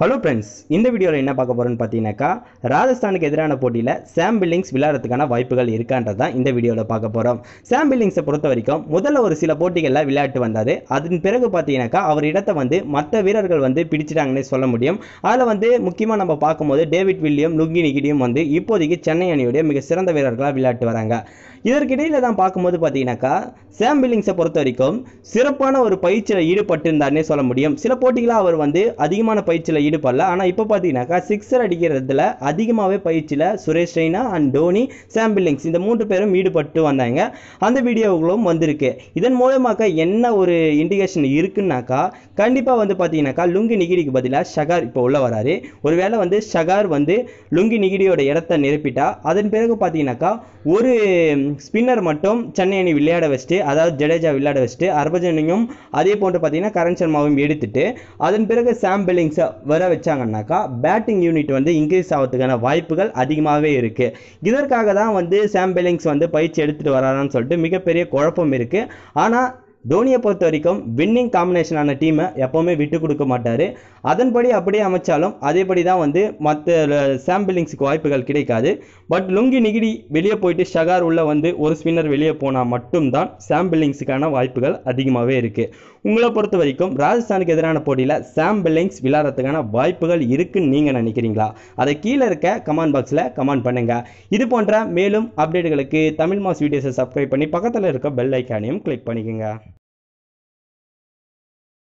Hello friends இந்த வீடியோவில் என்ன பார்க்க போகிறோன்னு பார்த்தீங்கன்னாக்கா ராஜஸ்தானுக்கு எதிரான போட்டியில் சாம் பில்லிங்ஸ் விளையாடுறதுக்கான வாய்ப்புகள் இருக்கான்றது தான் இந்த வீடியோவில் பார்க்க போகிறோம் சாம் பில்லிங்ஸை பொறுத்த வரைக்கும் முதல்ல ஒரு சில போட்டிகளில் விளையாட்டு வந்தார். அதன் பிறகு பார்த்தீங்கன்னாக்கா அவர் இடத்தை வந்து மற்ற வீரர்கள் வந்து பிடிச்சிட்டாங்கன்னே சொல்ல முடியும். அதில் வந்து முக்கியமாக நம்ம பார்க்கும்போது டேவிட் வில்லியம் லுங்கி நிகிடியும் வந்து இப்போதைக்கு சென்னை அணியுடைய மிக சிறந்த வீரர்களாக விளையாட்டு வராங்க. இதற்கிடையில் தான் பார்க்கும்போது பார்த்தீங்கன்னாக்கா சாம் பில்லிங்ஸை பொறுத்த வரைக்கும் சிறப்பான ஒரு பயிற்சியில் ஈடுபட்டிருந்தார்னே சொல்ல முடியும். சில போட்டிகளாக அவர் வந்து அதிகமான பயிற்சியில் ஈடுபடல. ஆனால் இப்போ பார்த்தீங்கன்னாக்கா சிக்ஸர் அடிக்கிறதுல அதிகமாகவே பயிற்சியில் Suresh Raina and Dhoni Sam Billings இந்த மூன்று பேரும் ஈடுபட்டு வந்தாங்க. அந்த வீடியோவுகளும் வந்திருக்கு. இதன் மூலமாக என்ன ஒரு இண்டிகேஷன் இருக்குன்னாக்கா கண்டிப்பாக வந்து பார்த்தீங்கன்னாக்கா லுங்கி நிகிடிக்கு பதிலாக ஷகார் இப்போ உள்ள வராரு. ஒருவேளை வந்து ஷகார் வந்து லுங்கி நிகிடியோட இடத்த நிரப்பிட்டா அதன் பிறகு பார்த்தீங்கன்னாக்கா ஒரு ஸ்பின்னர் மட்டும் சென்னை அணி விளையாட வச்சுட்டு அதாவது ஜடேஜா விளையாட வச்சுட்டு ஹர்பஜனையும் அதே போன்று பார்த்தீங்கன்னா கரண் சர்மாவையும் எடுத்துட்டு அதன் பிறகு சாம் பில்லிங்ஸை வர வச்சாங்கன்னாக்கா பேட்டிங் யூனிட் வந்து இன்க்ரீஸ் ஆகிறதுக்கான வாய்ப்புகள் அதிகமாகவே இருக்குது இதற்காக தான் வந்து சாம் பில்லிங்ஸ் வந்து பயிற்சி எடுத்துகிட்டு வராரான்னு சொல்லிட்டு மிகப்பெரிய குழப்பம் இருக்குது ஆனால் தோனியை பொறுத்த வரைக்கும் வின்னிங் காம்பினேஷனான டீமை எப்போவுமே விட்டு கொடுக்க மாட்டார். அதன்படி அப்படியே அமைச்சாலும் அதேபடி தான் வந்து மற்ற சாம்பிளிங்ஸுக்கு வாய்ப்புகள் கிடைக்காது. பட் லுங்கி நிகிடி வெளியே போயிட்டு ஷகார் உள்ள வந்து ஒரு ஸ்பின்னர் வெளியே போனால் மட்டும்தான் சாம்பிளிங்ஸுக்கான வாய்ப்புகள் அதிகமாகவே இருக்குது உங்களை பொறுத்த வரைக்கும் ராஜஸ்தானுக்கு எதிரான போட்டியில் சாம் பில்லிங்ஸ் விளையாடுறதுக்கான வாய்ப்புகள் இருக்குன்னு நீங்கள் நினைக்கிறீங்களா? அதை கீழே இருக்க கமெண்ட் பாக்ஸில் கமெண்ட் பண்ணுங்கள் இது போன்ற மேலும் அப்டேட்டுகளுக்கு தமிழ் மாஸ் வீடியோஸை சப்ஸ்கிரைப் பண்ணி பக்கத்தில் இருக்க பெல் ஐக்கானையும் கிளிக் பண்ணிக்கோங்க.